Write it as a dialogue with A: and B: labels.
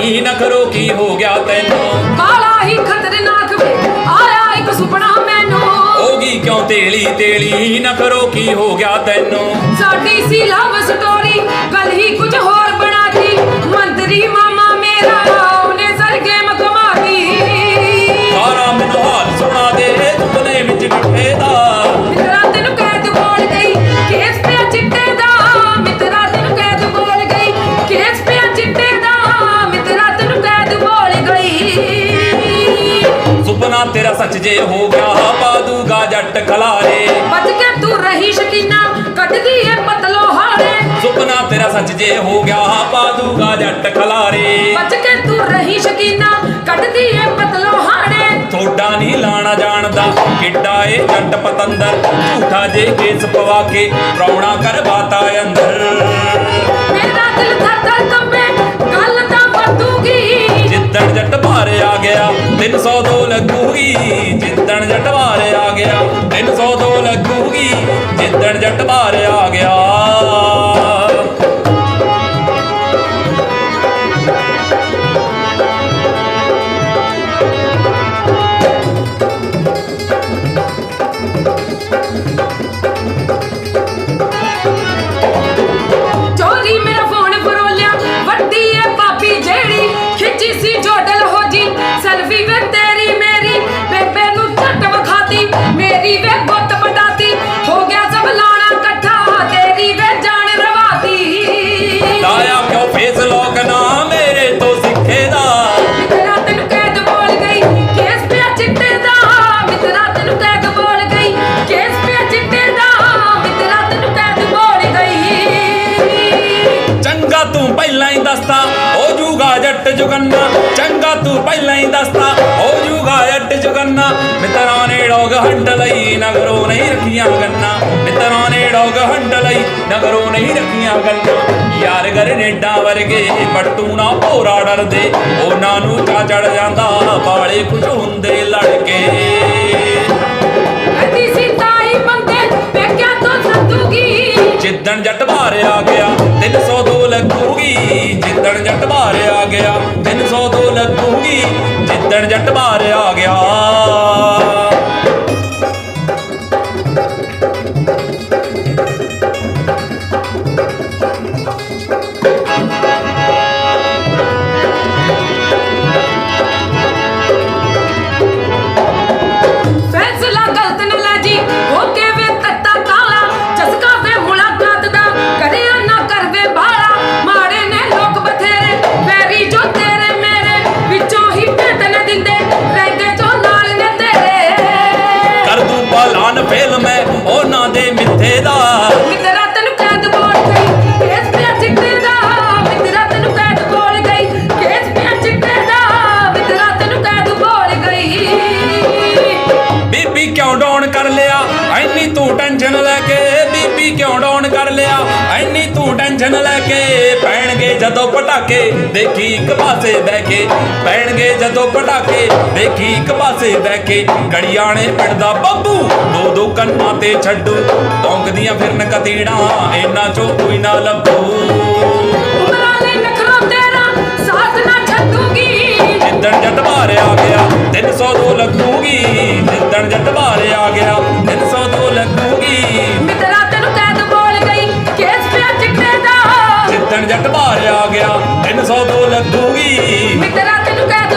A: ਤੇਲੀ ਨਖਰੋ ਕੀ ਹੋ ਗਿਆ ਤੈਨੂੰ?
B: ਬਾਲਾ ਹੀ ਖਤਰਨਾਕ ਵੇ ਆਇਆ ਇੱਕ ਸੁਪਨਾ ਮੈਨੂੰ।
A: ਹੋਗੀ ਕਿਉਂ ਤੇਲੀ ਤੇਲੀ ਨਖਰੋ ਕੀ ਹੋ ਗਿਆ ਤੈਨੂੰ?
B: ਸਾਡੀ ਸੀ ਲਵ ਸਟੋਰੀ
A: ਸੁਪਨਾ ਤੇਰਾ ਸੱਚ ਜੇ ਹੋ ਗਿਆ ਪਾ ਦੂਗਾ ਜੱਟ ਖਲਾਰੇ।
B: ਬਚ ਕੇ ਤੂੰ ਰਹੀ ਸ਼ਕੀਨਾ ਕੱਢਦੀ ਏ ਪਤਲੋ ਹਾੜੇ
A: ਸੁਪਨਾ ਤੇਰਾ ਸੱਚ ਜੇ ਹੋ ਗਿਆ ਪਾ ਦੂਗਾ ਜੱਟ ਖਲਾਰੇ।
B: ਬਚ ਕੇ ਤੂੰ ਰਹੀ ਸ਼ਕੀਨਾ ਕੱਢਦੀ ਏ ਪਤਲੋ ਹਾੜੇ
A: ਥੋੜਾ ਨਹੀਂ ਲਾਣਾ ਜਾਣਦਾ ਕਿੱਡਾ ਏ ਜੱਟ ਪਤੰਦਰ। ਝੂਠਾ ਜੇ ਕੇਸ ਪਵਾ ਕੇ ਪ੍ਰੌਣਾ ਕਰਵਾਤਾ ਅੰਦਰ।
B: ਮੇਰਾ ਦਿਲ ਥਰ ਕੰਬੇ ਗੱਲ ਤਾਂ ਵਰਤੂਗੀ
A: 302 ਲੱਗੂਗੀ ਜਿੱਦਣ ਜੱਟ ਭਾਰ ਆ ਗਿਆ। 302 ਲੱਗੂਗੀ ਜਿੱਦਣ ਜੱਟ ਭਾਰ ਆ ਗਿਆ। ਜੂਗਾ ਜੱਟ ਜੁਗੰਨਾ ਚੰਗਾ ਤੂੰ ਪਹਿਲਾਂ ਹੀ ਦੱਸਦਾ ਹੋ ਜੂਗਾ ਜੱਟ ਜੁਗੰਨਾ। ਮਿੱਤਰਾਂ ਨੇ ਡੋਗ ਹੰਡ ਲਈ ਨਗਰੋਂ ਨਹੀਂ ਰੱਖੀਆਂ ਗੰਨਾ। ਮਿੱਤਰਾਂ ਨੇ ਡੋਗ ਹੰਡ ਲਈ ਨਗਰੋਂ ਨਹੀਂ ਰੱਖੀਆਂ ਗੰਨਾ। ਯਾਰ ਗਰਨੇਡਾ ਵਰਗੇ ਪੜਤੂ ਨਾ ਭੋਰਾ ਡਰਦੇ। ਉਹਨਾਂ ਨੂੰ ਚਾ ਚੜ ਜਾਂਦਾ ਵਾਲੇ ਕੁਝ ਹੁੰਦੇ ਲੜਕੇ। ਜਿੱਦਣ ਜੱਟ ਭਾਰ ਆ ਗਿਆ ਜਿੱਦਣ ਜੱਟ ਭਾਰ ਆ ਗਿਆ। ਤੂੰ ਟੈਨਸ਼ਨ ਲੈ ਕੇ ਬੀਬੀ ਕਿਉਂ ਡਾਊਨ ਕਰ ਲਿਆ? ਐਨੀ ਤੂੰ ਟੈਨਸ਼ਨ ਲੈ ਕੇ ਪੈਣਗੇ ਜਦੋਂ ਪਟਾਕੇ ਦੇਖੀ ਇੱਕ ਪਾਸੇ ਬਹਿ ਕੇ। ਪੈਣਗੇ ਜਦੋਂ ਪਟਾਕੇ ਦੇਖੀ ਇੱਕ ਪਾਸੇ ਬਹਿ ਕੇ। ਗੜੀਆਣੇ ਪਿੰਡ ਦਾ ਬੱਬੂ ਦੋ ਦੋ ਕੰਨਾਂ ਤੇ ਛੱਡੂ। ਟੌਂਕਦੀਆਂ ਫਿਰਨ ਕਤੀੜਾਂ ਇਹਨਾਂ ਚੋਂ ਕੋਈ ਨਾ ਲੱਭੂ।
B: ਨਾ
A: ਜਿੱਦਣ ਜੱਟ ਭਾਰ ਆ ਗਿਆ 302 ਜੱਟ ਬਾਹਰ ਆ ਗਿਆ। 302 ਲੱਗੂਗੀ
B: ਮਿੱਤਰਾ ਤੈਨੂੰ ਕਹਿ